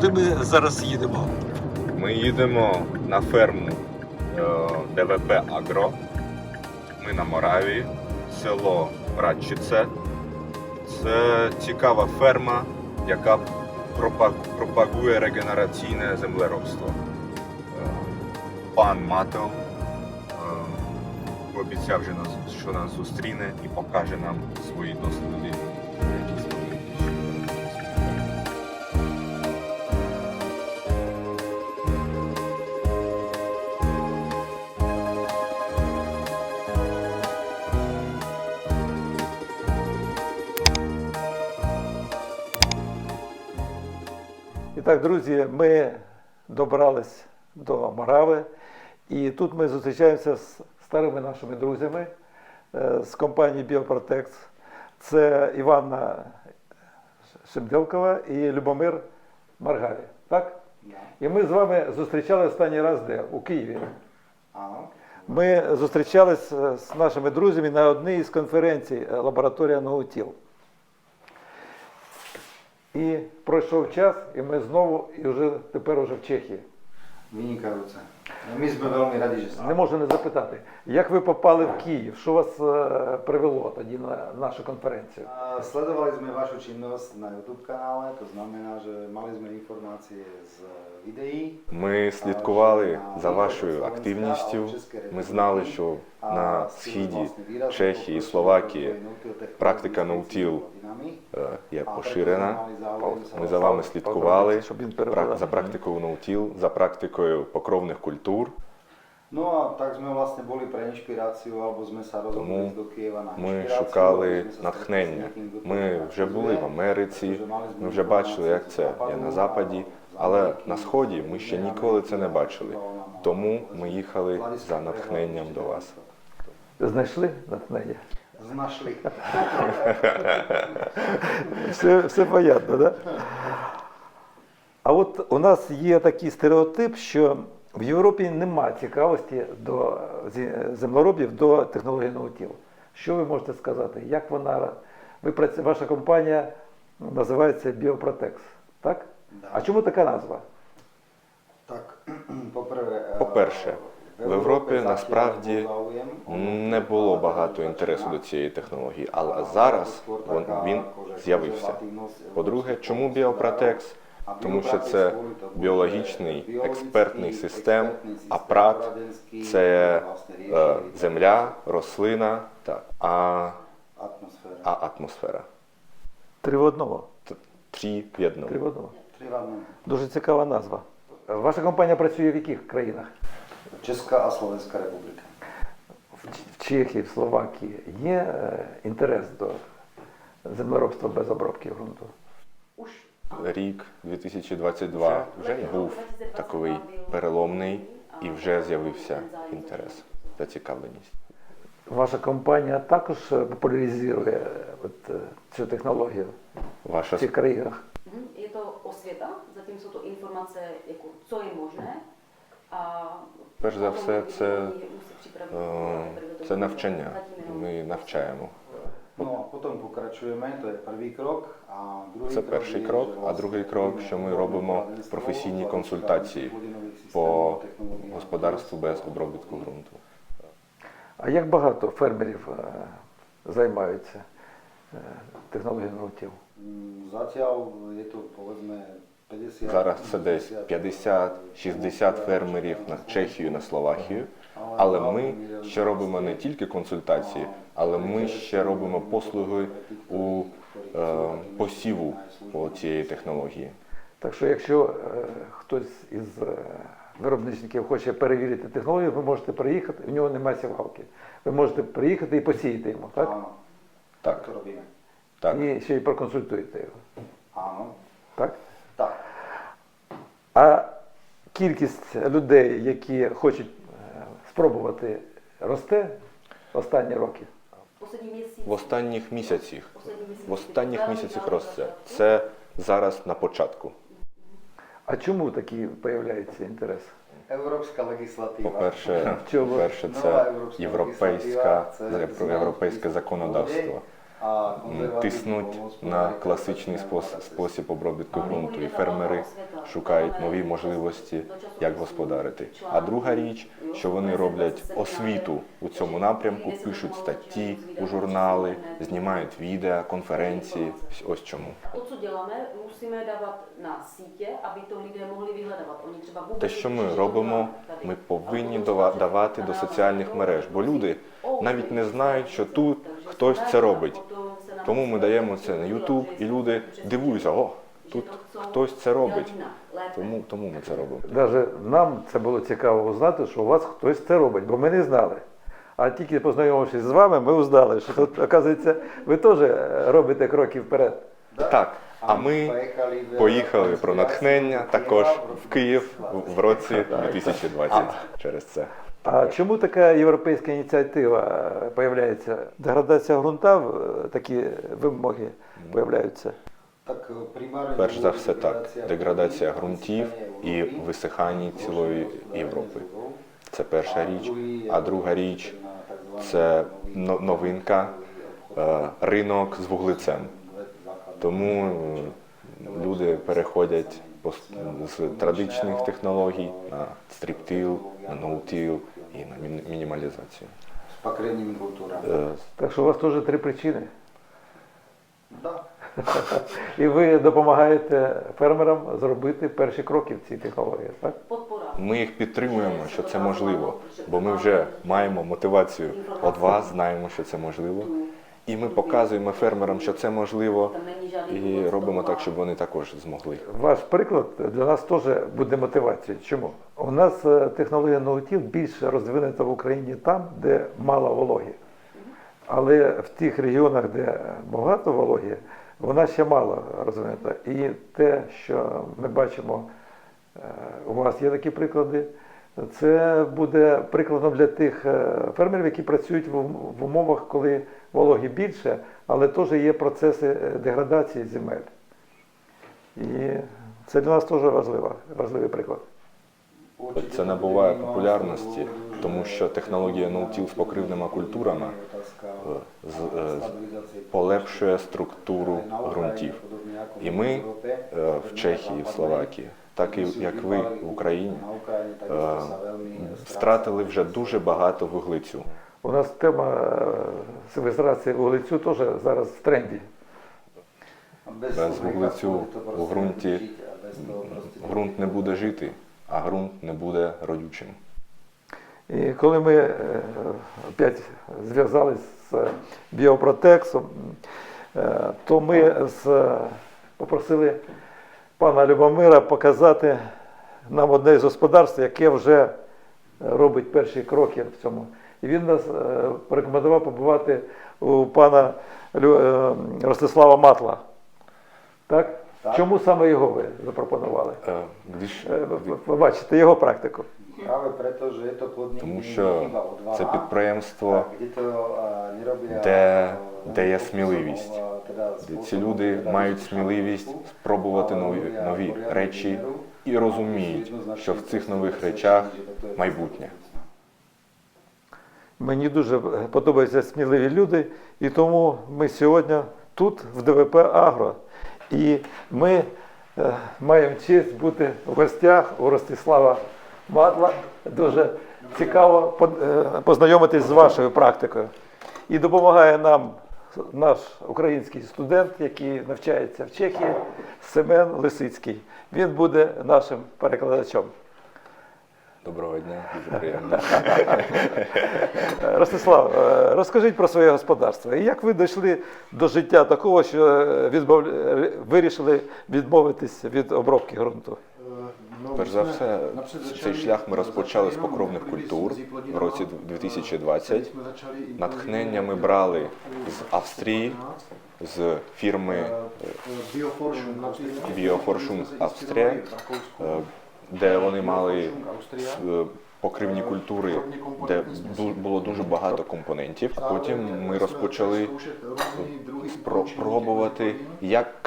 Куди ми зараз їдемо? Ми їдемо на ферму е, ДВП Агро. Ми на Моравії, село Радчице. Це цікава ферма, яка пропагує регенераційне землеробство. Е, Пан Мател е, нас, що нас зустріне і покаже нам свої досліди. Так, друзі, ми добрались до Морави, і тут ми зустрічаємося з старими нашими друзями е, з компанії Біопротекс. Це Іванна Шемделкова і Любомир Маргаві. Так? І ми з вами зустрічали останній раз де? У Києві. Ми зустрічались е, з нашими друзями на одній із конференцій е, лабораторія Наутіл. І пройшов час, і ми знову, і вже тепер уже в Чехії. Vynikajúce. My sme veľmi radi, že Не можу не запитати, як ви попали в Київ? Що вас е, привело тоді на нашу конференцію? Sledovali sme vašu činnosť na YouTube kanále, to znamená, že mali sme informácie z videí. Ми слідкували за вашою активністю. Ми знали, що на східі Чехії і Словакії практика ноутіл е, є поширена. Ми за вами слідкували Щоб він за практикою ноутіл, за практикою покровних культур. No a tak sme vlastne boli pre inšpiráciu, alebo sme sa rozhodli Тому ísť do Kieva Ми шукали натхнення. Ми вже були в. Америці, ми вже бачили, як це є на Западі, але на Сході ми ще ніколи це не бачили. Тому ми їхали за натхненням до вас. Знайшли натхнення? Znašli. Все, все понятно, да? А от у нас є такий стереотип, що в Європі нема цікавості до землеробів до технології наутіл. Що ви можете сказати? Як вона. Ви ваша компанія називається Біопротекс, так? Да. А чому така назва? Так, по-перше, По-перше, в Європі насправді Не було багато інтересу до цієї технології, але зараз він з'явився. По-друге, чому біопротекс? Тому що це біологічний експертний систем, експертний а прат це е, земля, рослина, так, а, а атмосфера. Три в одному. Три в одному. Три в одному. Дуже цікава назва. Ваша компанія працює в яких країнах? Česká a Slovenská republika. В Чехії, в Словакії є інтерес до землеробства без обробки ґрунту? Рік 2022 вже був такий переломний і вже з'явився інтерес, зацікавленість. Ваша компанія також популяризує от, цю технологію Ваша в цих країнах. Je to osvěta, zatím jsou to informace, jako, co je možné. A Перш за все, це, е, це навчання. Ми навчаємо. No a potom pokračujeme, to je prvý krok. А другий Це крок перший крок, а другий крок, що ми робимо професійні консультації по господарству без обробітку ґрунту. А як багато фермерів е, займаються е, технологією Зatiaľ je to povedzme 50. Зараз це десь 50-60 фермерів на Чехію, на Словакію. Але ми ще робимо не тільки консультації, але ми ще робимо послуги у е, посіву по цієї технології. Так що, якщо е, хтось із е, виробничників хоче перевірити технологію, ви можете приїхати, в нього немає сівалки. Ви можете приїхати і посіяти йому, так? Так, так. І ще й проконсультуєте його. Так? А кількість людей, які хочуть е, спробувати, росте останні роки. В останніх місяцях, в останніх місяцях росте. Це зараз на початку. А чому такий появляється інтерес? Európska legislatíva. По-перше, це європейська європейська, європейське законодавство. Тиснуть на класичний спосіб обробітку ґрунту, і фермери шукають нові можливості, як господарити. А друга річ, що вони роблять освіту у цьому напрямку, пишуть статті у журнали, знімають відео, конференції. Ось чому. Те, що ми робимо, ми повинні давати до соціальних мереж, бо люди навіть не знають, що тут хтось це робить. Тому ми даємо це на YouTube, і люди дивуються, о, тут хтось це робить. Тому, тому ми це робимо. Навіть нам це було цікаво узнати, що у вас хтось це робить, бо ми не знали. А тільки познайомившись з вами, ми узнали, що тут, оказується, ви теж робите кроки вперед. Так, а ми поїхали про натхнення також в Київ в році 2020 через це. А чому така європейська ініціатива появляється? Деградація ґрунта, такі вимоги появляються. Так, примárne Перш за все так, деградація ґрунтів і висихання цілої Європи. Це перша річ. А друга річ це новинка, е, ринок з вуглецем. Тому е, люди переходять з традиційних технологій на стріптил, на ноутил і на мінімалізацію. s pakrenými kultúrami. Е, Так що у вас теж три причини. Да. І ви допомагаєте фермерам зробити перші кроки в цій технології, так? Ми їх підтримуємо, що це можливо, бо ми вже маємо мотивацію від вас, знаємо, що це можливо. І ми показуємо фермерам, що це можливо, і робимо так, щоб вони також змогли. Ваш приклад для нас теж буде мотивацією. Чому? У нас е, технологія ноутіл більше розвинена в Україні там, де мало вологі. Але в тих регіонах, де багато вологі, вона ще мало розвинена. І те, що ми бачимо, е, у вас є такі приклади, це буде прикладом для тих е, фермерів, які працюють в умовах, коли вологі більше, але теж є процеси деградації земель. І це для нас теж важливо, важливий приклад. Це набуває популярності, тому що технологія ноутіл з покривними культурами е, е, полегшує структуру ґрунтів. І ми е, в Чехії, в Словакії, так і як ви в Україні, втратили вже дуже багато вуглецю. У нас тема е, вуглецю теж зараз в тренді. Без, вуглецю у ґрунті Ґрунт не буде жити, а ґрунт не буде родючим. І коли ми е, опять зв'язалися з біопротексом, е, то ми попросили пана Любомира показати нам одне з господарств, яке вже робить перші кроки в цьому. І він нас е, порекомендував побувати у пана е, Ростислава Матла. Так? Так. Чому саме його ви запропонували? Е, Гдиш, Е, Бачите його практику. Тому що це підприємство, де- де є сміливість. де ці люди мають сміливість спробувати нові, нові речі і розуміють, що в цих нових речах майбутнє. Мені дуже подобаються сміливі люди, і тому ми сьогодні тут, в ДВП Агро. І ми е, маємо честь бути в гостях у Ростислава Матла. Дуже цікаво е, познайомитись з вашою практикою. І допомагає нам наш український студент, який навчається в Чехії, Семен Лисицький. Він буде нашим перекладачом. Доброго дня, дуже приємно. Ростислав, е, розкажіть про своє господарство. І як ви дійшли до життя такого, що е, відмов... е, вирішили відмовитись від обробки ґрунту? Перш за все, цей шлях ми розпочали з покровних культур в році 2020. Натхнення ми брали з Австрії, з фірми Bioforschung Австрія, де вони мали е, покривні культури, де було дуже багато компонентів. А потім ми розпочали спро- пробувати, як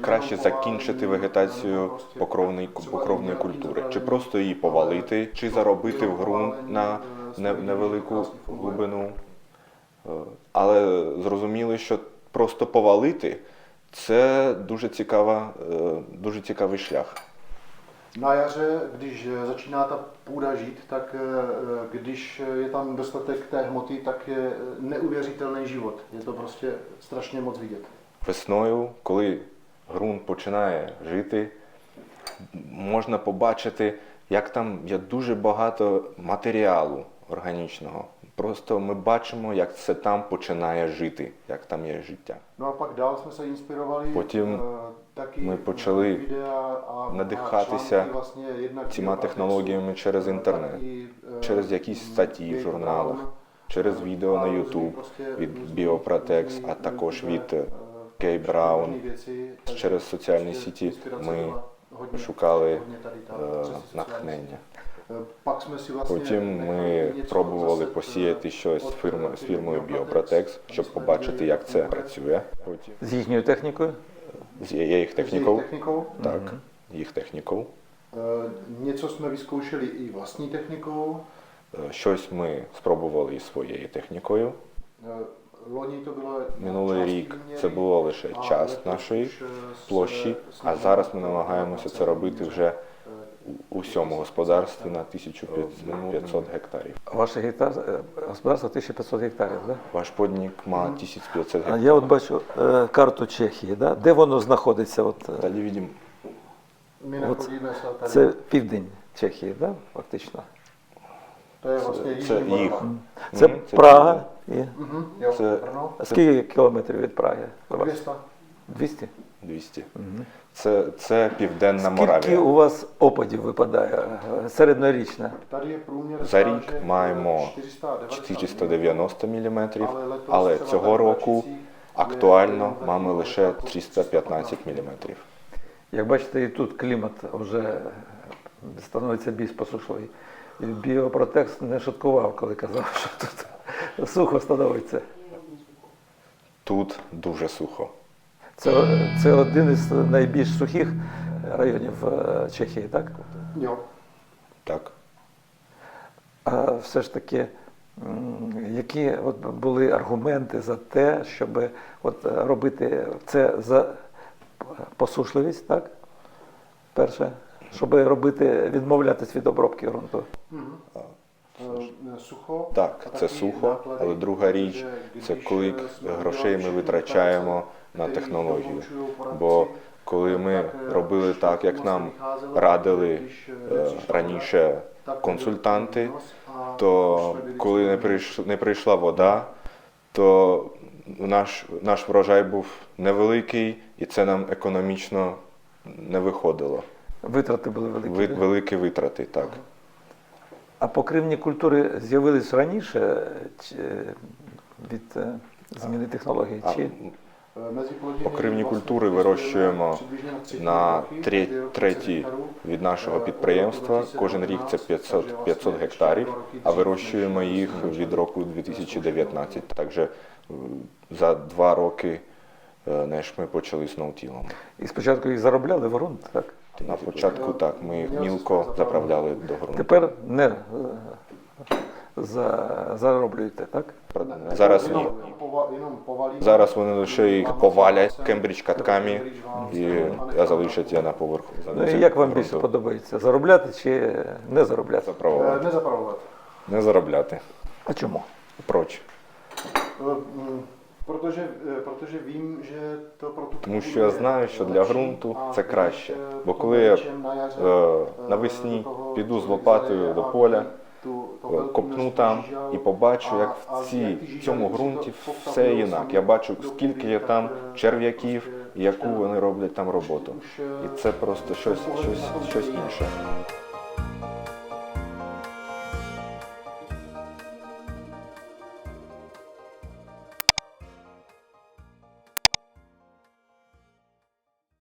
краще закінчити вегетацію покровної, покровної культури. Чи просто її повалити, чи заробити в ґрунт на невелику глибину. Е, Але зрозуміли, що просто повалити, це дуже цікава, е, дуже цікавий шлях. Na jaře, když eh, začíná ta půda žít, tak eh, když je tam dostatek té hmoty, tak je eh, neuvěřitelný život. Je to prostě strašně moc vidět. Весною, коли ґрунт починає жити, можна побачити, як там є дуже багато матеріалу органічного. Просто ми бачимо, як це там починає жити, як там є життя. A pak dál jsme se inspirovali Потім eh, taky ми почали a, надихатися цими технологіями через eh, інтернет, eh, через якісь статті в журналах, через відео на YouTube від Bioprotex, а також від е, Кей Браун. Через соціальні сіті ми шукали е, натхнення. Si Потім ми пробували посіяти eh, щось з фірмою, з фірмою Bioprotex, щоб побачити, як це працює. Потім З їхньою технікою. з є їх технікою, так, їх технікою. Něco jsme vyzkoušeli i vlastní technikou. Е, Щось ми спробували із своєю технікою. Минулий рік це було лише a час нашої площі, а зараз ми намагаємося це робити вже у всьому господарстві на 1500 гектарів. Ваше гектар, е, господарство 1500 гектарів, да? Ваш подник має 1500 А гектарів. я от бачу е, карту Чехії, да? де воно знаходиться? От, е, Далі nechodíme se tady. це південь Чехії, да? фактично. Це їх. Це Мгм, це Прага. І... Це- Скільки кілометрів від Праги? у вас? 200. 200? 200. Це, це Південна Скільки Моравія. у вас опадів випадає середньорічно? За рік маємо 490 490 мм, Але цього року актуально маємо лише 315 мм. Як бачите, і тут клімат вже становиться більш посушливий. І біопротекст не шуткував, коли казав, що тут сухо становиться. Тут дуже сухо. Це, це один із найбільш сухих районів е, Чехії, так? Jo. Так. А все ж таки, які от були аргументи за те, щоб от робити це за посушливість, так? Перше, щоб робити, відмовлятись від обробки ґрунту. Mhm. Eh, Так, це сухо, але друга річ це коли грошей ми витрачаємо на технологію. Бо коли ми робили так, як нам радили е, раніше консультанти, то коли не schopni прийш, не прийшла вода, то наш, наш врожай був невеликий, і це нам економічно не виходило. Витрати були великі. Ви, великі витрати, так. А покривні культури з'явились раніше чи, від е, зміни технологій? Чи Покривні культури вирощуємо на третій від нашого Е, підприємства. Кожен рік це 2019, 500, 500 гектарів, а вирощуємо їх від року 2019. Також е, за два роки е, неж ми почали з ноутілом. і спочатку їх заробляли в ґрунт, так? На початку так, ми їх мілко заправляли до ґрунту. Тепер не е, за, зароблюєте, так? Зараз ні. Зараз вони лише їх повалять кембридж катками і залишать її на поверху. Ну і як вам більше подобається? Заробляти чи не заробляти? Eh, Заправувати. Не заробляти. А чому? Проч. Protože, protože vím, že to pro tu Тому що я знаю, що для ґрунту це краще. eh, Бо коли я е, навесні піду з лопатою до поля, е, копну там і побачу, як в ці, в цьому ґрунті все інак. Я бачу, скільки є там eh, черв'яків, і яку вони роблять там роботу. І це просто щось, щось, щось інше.